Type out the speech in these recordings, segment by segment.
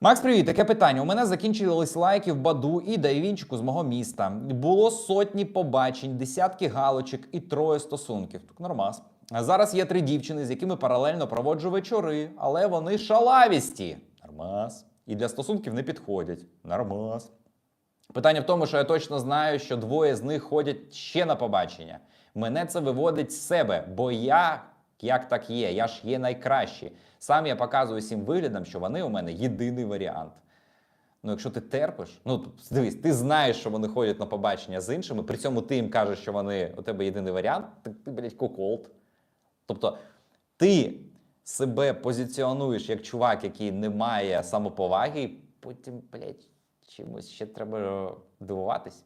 Макс, привіт, таке питання. У мене закінчились лайки в Баду і Дайвінчику з мого міста. Було сотні побачень, десятки галочок і троє стосунків. Так нормас. А зараз є три дівчини, з якими паралельно проводжу вечори, але вони шалавісті. Нормас. І для стосунків не підходять. Нормас. Питання в тому, що я точно знаю, що двоє з них ходять ще на побачення. Мене це виводить з себе, бо я, як так є, я ж є найкращий. Сам я показую всім виглядом, що вони у мене єдиний варіант. Ну, якщо ти терпиш, ну дивись, ти знаєш, що вони ходять на побачення з іншими, при цьому ти їм кажеш, що вони у тебе єдиний варіант, так ти, блядь, куколд. Тобто ти себе позиціонуєш як чувак, який не має самоповаги, і потім, блядь, чимось ще треба дивуватись.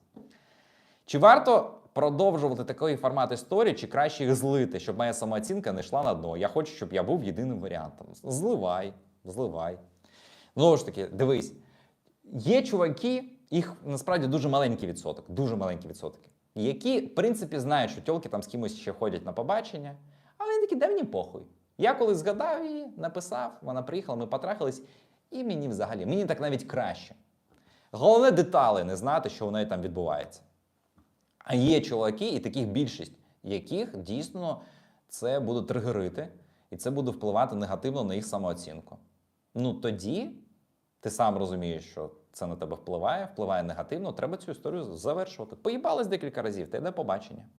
Чи варто продовжувати такий формат історії, чи краще їх злити, щоб моя самооцінка не йшла на дно? Я хочу, щоб я був єдиним варіантом. Зливай, зливай. Знову ж таки, дивись, є чуваки, їх насправді дуже маленький відсоток, дуже маленький відсоток, які, в принципі, знають, що тьолки там з кимось ще ходять на побачення, а вони такі, да мені похуй. Я коли згадав її, написав, вона приїхала, ми потрахались, і мені взагалі, мені так навіть краще. Головне деталі не знати, що у неї там відбувається. А є чуваки, і таких більшість, яких дійсно це буде тригерити, і це буде впливати негативно на їх самооцінку. Ну тоді ти сам розумієш, що це на тебе впливає, впливає негативно. Треба цю історію завершувати. Поїбались декілька разів, та йде побачення.